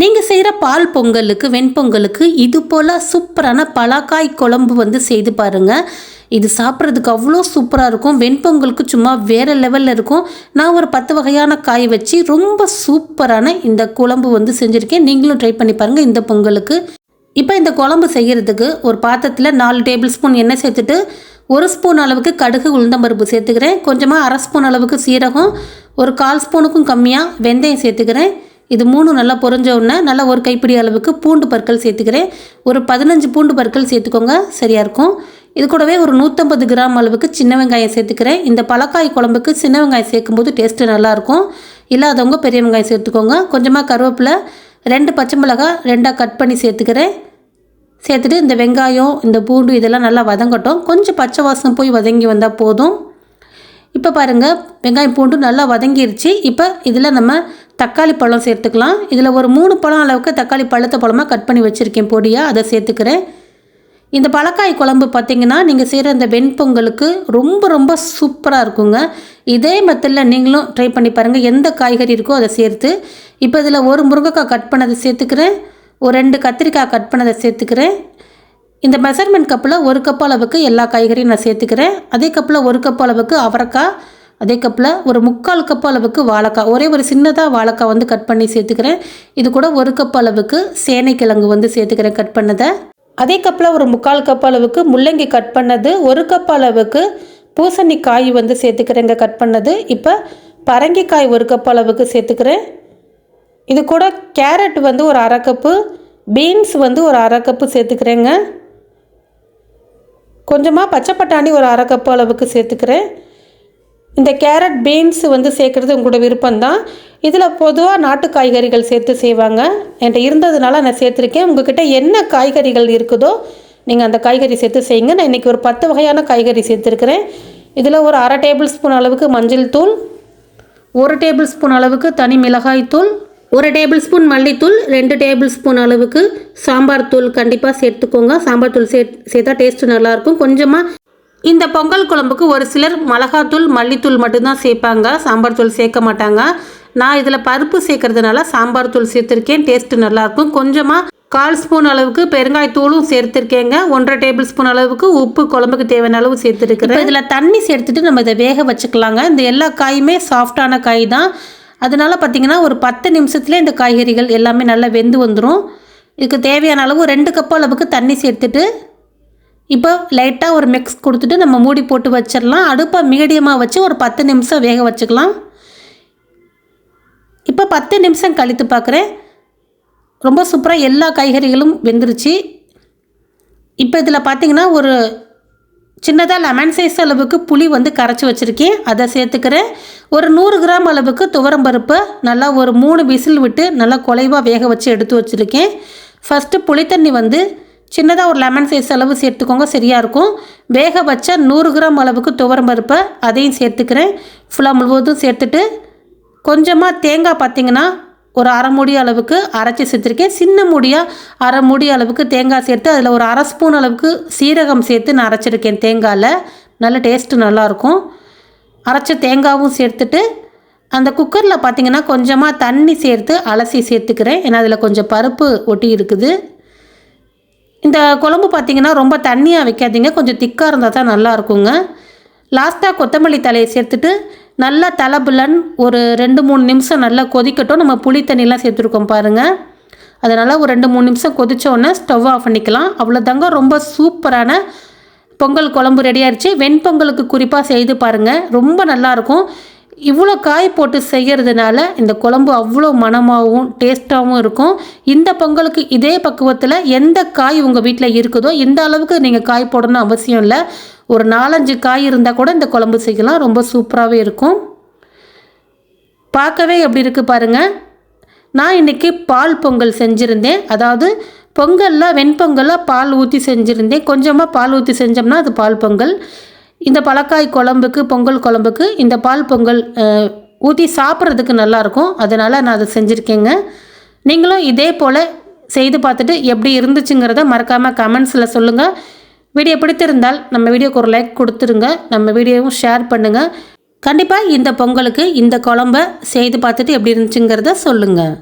நீங்கள் செய்கிற பால் பொங்கலுக்கு வெண்பொங்கலுக்கு இது போல் சூப்பரான பலாக்காய் குழம்பு வந்து செய்து பாருங்கள் இது சாப்பிட்றதுக்கு அவ்வளோ சூப்பராக இருக்கும். வெண்பொங்கலுக்கு சும்மா வேறு லெவலில் இருக்கும். நான் ஒரு பத்து வகையான காய் வச்சு ரொம்ப சூப்பரான இந்த குழம்பு வந்து செஞ்சுருக்கேன். நீங்களும் ட்ரை பண்ணி பாருங்கள் இந்த பொங்கலுக்கு. இப்போ இந்த குழம்பு செய்கிறதுக்கு ஒரு பாத்திரத்தில் நாலு டேபிள் ஸ்பூன் எண்ணெய் சேர்த்துட்டு ஒரு ஸ்பூன் அளவுக்கு கடுகு உளுந்தம்பருப்பு சேர்த்துக்கிறேன். கொஞ்சமாக அரை ஸ்பூன் அளவுக்கு சீரகம் ஒரு கால் ஸ்பூனுக்கும் கம்மியாக வெந்தயம் சேர்த்துக்கிறேன். இது மூணு நல்லா பொரிஞ்ச உடனே நல்லா ஒரு கைப்பிடி அளவுக்கு பூண்டு பற்கள் சேர்த்துக்கிறேன். ஒரு பதினஞ்சு பூண்டு பற்கள் சேர்த்துக்கோங்க. சரியாக இருக்கும். இது கூடவே ஒரு நூற்றம்பது கிராம் அளவுக்கு சின்ன வெங்காயம் சேர்த்துக்கிறேன். இந்த பழக்காய் குழம்புக்கு சின்ன வெங்காயம் சேர்க்கும்போது டேஸ்ட்டு நல்லாயிருக்கும் இல்லாதவங்க பெரிய வெங்காயம் சேர்த்துக்கோங்க. கொஞ்சமாக கருவேப்பிலை ரெண்டு பச்சை மிளகாய் ரெண்டாக கட் பண்ணி சேர்த்துக்கிறேன். சேர்த்துட்டு இந்த வெங்காயம் இந்த பூண்டு இதெல்லாம் நல்லா வதங்கட்டும். கொஞ்சம் பச்சை வாசம் போய் வதங்கி வந்தால் போதும். இப்போ பாருங்கள் வெங்காயம் பூண்டு நல்லா வதங்கிருச்சு. இப்போ இதில் நம்ம தக்காளி பழம் சேர்த்துக்கலாம். இதில் ஒரு மூணு பழம் அளவுக்கு தக்காளி பழுத்த பழமாக கட் பண்ணி வச்சுருக்கேன் பொடியாக அதை சேர்த்துக்கிறேன். இந்த பழக்காய் குழம்பு பார்த்திங்கன்னா நீங்கள் செய்கிற இந்த வெண்பொங்கலுக்கு ரொம்ப ரொம்ப சூப்பராக இருக்குங்க. இதே மெத்தடில் நீங்களும் ட்ரை பண்ணி பாருங்கள் எந்த காய்கறி இருக்கோ அதை சேர்த்து. இப்போ இதில் ஒரு முருங்கைக்காய் கட் பண்ணதை சேர்த்துக்கிறேன். ஒரு ரெண்டு கத்திரிக்காய் கட் பண்ணதை சேர்த்துக்கிறேன். இந்த மெஷர்மெண்ட் கப்பில் ஒரு கப் அளவுக்கு எல்லா காய்கறியும் நான் சேர்த்துக்கிறேன். அதே கப்பில் ஒரு கப் அளவுக்கு அவரைக்காய் அதே கப்பில் ஒரு முக்கால் கப் அளவுக்கு வாழைக்காய். ஒரே ஒரு சின்னதாக வாழைக்காய் வந்து கட் பண்ணி சேர்த்துக்கிறேன். இது கூட ஒரு கப் அளவுக்கு சேனைக்கிழங்கு வந்து சேர்த்துக்கிறேன் கட் பண்ணதை. அதே கப்பில் ஒரு முக்கால் கப் அளவுக்கு முள்ளங்கி கட் பண்ணது. ஒரு கப் அளவுக்கு பூசணிக்காய் வந்து சேர்த்துக்கிறேங்க கட் பண்ணது. இப்போ பரங்கிக்காய் ஒரு கப் அளவுக்கு சேர்த்துக்கிறேன். இது கூட கேரட் வந்து ஒரு அரை கப்பு பீன்ஸ் வந்து ஒரு அரை கப்பு சேர்த்துக்கிறேங்க. கொஞ்சமாக பச்சை பட்டாணி ஒரு அரை கப்பு அளவுக்கு சேர்த்துக்கிறேன். இந்த கேரட் பீன்ஸ் வந்து சேர்க்குறது உங்களோட விருப்பம்தான். இதில் பொதுவாக நாட்டு காய்கறிகள் சேர்த்து செய்வாங்க. என்கிட்ட இருந்ததுனால நான் சேர்த்துருக்கேன். உங்ககிட்ட என்ன காய்கறிகள் இருக்குதோ நீங்கள் அந்த காய்கறி சேர்த்து செய்யுங்க. நான் இன்றைக்கி ஒரு பத்து வகையான காய்கறி சேர்த்துருக்கிறேன். இதில் ஒரு அரை டேபிள் ஸ்பூன் அளவுக்கு மஞ்சள் தூள் ஒரு டேபிள் ஸ்பூன் அளவுக்கு தனி மிளகாய் தூள் ஒரு டேபிள் ஸ்பூன் மல்லித்தூள் ரெண்டு டேபிள் ஸ்பூன் அளவுக்கு சாம்பார் தூள் கண்டிப்பாக சேர்த்துக்கோங்க. சாம்பார் தூள் சே சேர்த்தா டேஸ்ட்டு நல்லாயிருக்கும் கொஞ்சமாக இந்த பொங்கல் குழம்புக்கு ஒரு சிலர் மிளகாத்தூள் மல்லித்தூள் மட்டும்தான் சேர்ப்பாங்க. சாம்பார் தூள் சேர்க்க மாட்டாங்க. நான் இதில் பருப்பு சேர்க்கறதுனால சாம்பார் தூள் சேர்த்துருக்கேன். டேஸ்ட்டு நல்லாயிருக்கும் கொஞ்சமாக கால் ஸ்பூன் அளவுக்கு பெருங்காயத்தூளும் சேர்த்துருக்கேங்க. ஒன்றரை டேபிள் ஸ்பூன் அளவுக்கு உப்பு குழம்புக்கு தேவையான அளவு சேர்த்துருக்குறேன். இதில் தண்ணி சேர்த்துட்டு நம்ம இதை வேக வச்சுக்கலாங்க. இந்த எல்லா காயுமே சாஃப்டான காய் தான். அதனால பார்த்திங்கன்னா ஒரு பத்து நிமிஷத்துல இந்த காய்கறிகள் எல்லாமே நல்லா வெந்து வந்துடும் இதுக்கு தேவையான அளவு ரெண்டு கப் அளவுக்கு தண்ணி சேர்த்துட்டு இப்போ லைட்டாக ஒரு மிக்ஸ் கொடுத்துட்டு நம்ம மூடி போட்டு வச்சிடலாம். அடுப்பை மீடியமாக வச்சு ஒரு பத்து நிமிஷம் வேக வச்சுக்கலாம். இப்போ பத்து நிமிஷம் கழித்து பார்க்குறேன். ரொம்ப சூப்பராக எல்லா காய்கறிகளும் வெந்துருச்சு. இப்போ இதில் பார்த்தீங்கன்னா ஒரு சின்னதாக லெமன் சைஸ் அளவுக்கு புளி வந்து கரைச்சி வச்சுருக்கேன். அதை சேர்த்துக்கிறேன். ஒரு நூறு கிராம் அளவுக்கு துவரம்பருப்பு நல்லா ஒரு மூணு விசில் விட்டு நல்லா குலைவாக வேக வச்சு எடுத்து வச்சுருக்கேன். ஃபஸ்ட்டு புளித்தண்ணி வந்து சின்னதாக ஒரு லெமன் சைஸ் அளவு சேர்த்துக்கோங்க சரியாக இருக்கும். வேக வச்ச நூறு கிராம் அளவுக்கு துவரம் பருப்பை அதையும் சேர்த்துக்கிறேன். ஃபுல்லாக முழுவதும் சேர்த்துட்டு கொஞ்சமாக தேங்காய் பார்த்திங்கன்னா ஒரு அரை மூடி அளவுக்கு அரைச்சி சேர்த்துருக்கேன். சின்ன மூடியாக அரை மூடி அளவுக்கு தேங்காய் சேர்த்து அதில் ஒரு அரை ஸ்பூன் அளவுக்கு சீரகம் சேர்த்து நான் அரைச்சிருக்கேன் தேங்காயில். நல்ல டேஸ்ட்டு நல்லாயிருக்கும் அரைச்ச தேங்காவும் சேர்த்துட்டு அந்த குக்கரில் பார்த்திங்கன்னா கொஞ்சமாக தண்ணி சேர்த்து அலசி சேர்த்துக்கிறேன். ஏன்னா அதில் கொஞ்சம் பருப்பு ஒட்டி இருக்குது. இந்த குழம்பு பார்த்திங்கன்னா ரொம்ப தண்ணியாக வைக்காதீங்க. கொஞ்சம் திக்காக இருந்தால் தான் நல்லா இருக்குங்க லாஸ்ட்டாக கொத்தமல்லி தலையை சேர்த்துட்டு நல்லா தலைபுலன் ஒரு ரெண்டு மூணு நிமிஷம் நல்லா கொதிக்கட்டும். நம்ம புளி தண்ணிலாம் சேர்த்துருக்கோம் பாருங்கள் அதனால் ஒரு ரெண்டு மூணு நிமிஷம் கொதித்தோடனே ஸ்டவ் ஆஃப் பண்ணிக்கலாம். அவ்வளோதாங்க ரொம்ப சூப்பரான பொங்கல் குழம்பு ரெடி ஆயிடுச்சு வெண்பொங்கலுக்கு குறிப்பாக செய்து பாருங்கள் ரொம்ப நல்லாயிருக்கும். இவ்வளோ காய் போட்டு செய்கிறதுனால இந்த குழம்பு அவ்வளோ மணமாகவும் டேஸ்ட்டாகவும் இருக்கும். இந்த பொங்கலுக்கு இதே பக்குவத்தில் எந்த காய் உங்கள் வீட்டில் இருக்குதோ இந்த அளவுக்கு நீங்கள் காய் போடணும் அவசியம் இல்லை. ஒரு நாலஞ்சு காய் இருந்தால் கூட இந்த குழம்பு செய்யலாம். ரொம்ப சூப்பராகவே இருக்கும். பார்க்கவே எப்படி இருக்குது பாருங்கள் நான் இன்றைக்கி பால் பொங்கல் செஞ்சுருந்தேன். அதாவது பொங்கலில் வெண்பொங்கலில் பால் ஊற்றி செஞ்சுருந்தேன். கொஞ்சமாக பால் ஊற்றி செஞ்சோம்னா அது பால் பொங்கல். இந்த பழக்காய் குழம்புக்கு பொங்கல் குழம்புக்கு இந்த பால் பொங்கல் ஊற்றி சாப்பிட்றதுக்கு நல்லாயிருக்கும் அதனால் நான் அதை செஞ்சுருக்கேங்க. நீங்களும் இதே போல் செய்து பார்த்துட்டு எப்படி இருந்துச்சுங்கிறத மறக்காமல் கமெண்ட்ஸில் சொல்லுங்கள் வீடியோ பிடித்திருந்தால் நம்ம வீடியோக்கு ஒரு லைக் கொடுத்துருங்க. நம்ம வீடியோவும் ஷேர் பண்ணுங்கள் கண்டிப்பாக இந்த பொங்கலுக்கு இந்த குழம்ப செய்து பார்த்துட்டு எப்படி இருந்துச்சுங்கிறத சொல்லுங்கள்